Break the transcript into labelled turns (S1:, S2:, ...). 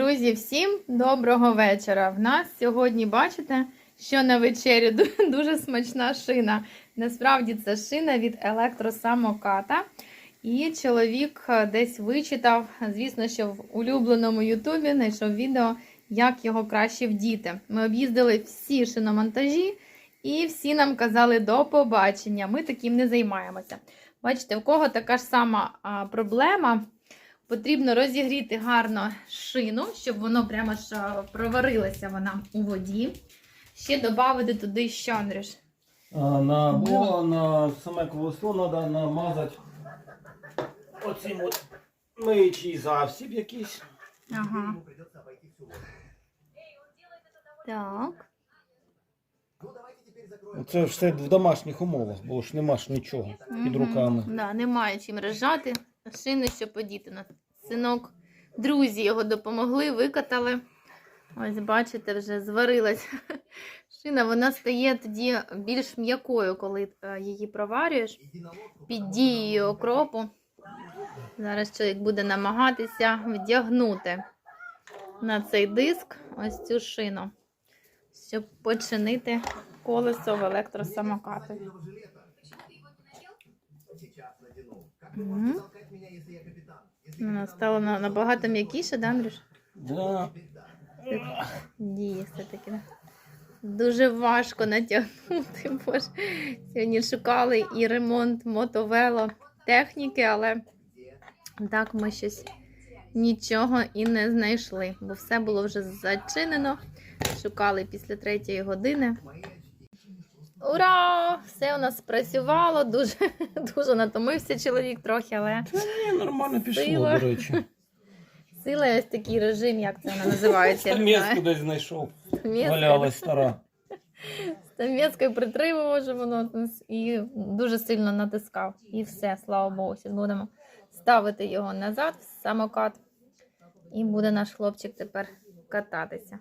S1: Друзі, всім доброго вечора. В нас сьогодні, бачите, що на вечерю дуже смачна шина. Насправді це шина від електросамоката. І чоловік е, десь вичитав, звісно, що в улюбленому Ютубі знайшов відео, як його краще вдіти. Ми об'їздили всі шиномонтажі, і всі нам казали до побачення. Ми таким не займаємося. Бачите, у кого така ж сама проблема. Потрібно розігріти гарно шину, щоб воно прямо ж проварилася вона у воді. Ще додати туди що, Андрюш?
S2: А, На
S1: Мило.
S2: бо на саме колесо треба намазати оцим от миючий засіб якийсь.
S1: Ага. Так.
S2: Це ж все в домашніх умовах, бо ж нема ж нічого під руками.
S1: Да, немає чим рожати. Шини, що подіти на синок. Друзі його допомогли, викатали. Ось, бачите, вже зварилась шина. Вона стає тоді більш м'якою, коли е, її проварюєш під дією окропу. Зараз чоловік буде намагатися вдягнути на цей диск ось цю шину, щоб починити колесо в Вона стала на- набагато м'якіше, да, Андрюш?
S2: Да.
S1: Діє все-таки. да. Дуже важко натягнути. Боже. Сьогодні шукали і ремонт мотовело техніки, але так ми щось нічого і не знайшли, бо все було вже зачинено. Шукали після третьої години. Ура! Все у нас спрацювало. Дуже, дуже натомився чоловік трохи, але
S2: Ні, нормально пішло,
S1: Сила.
S2: до речі.
S1: сила ось такий режим, як це вона називається. я не
S2: десь знайшов. Валялась стара.
S1: Стам'єцькою притримував же воно і дуже сильно натискав. І все, слава Богу. Зараз будемо ставити його назад в самокат. І буде наш хлопчик тепер кататися.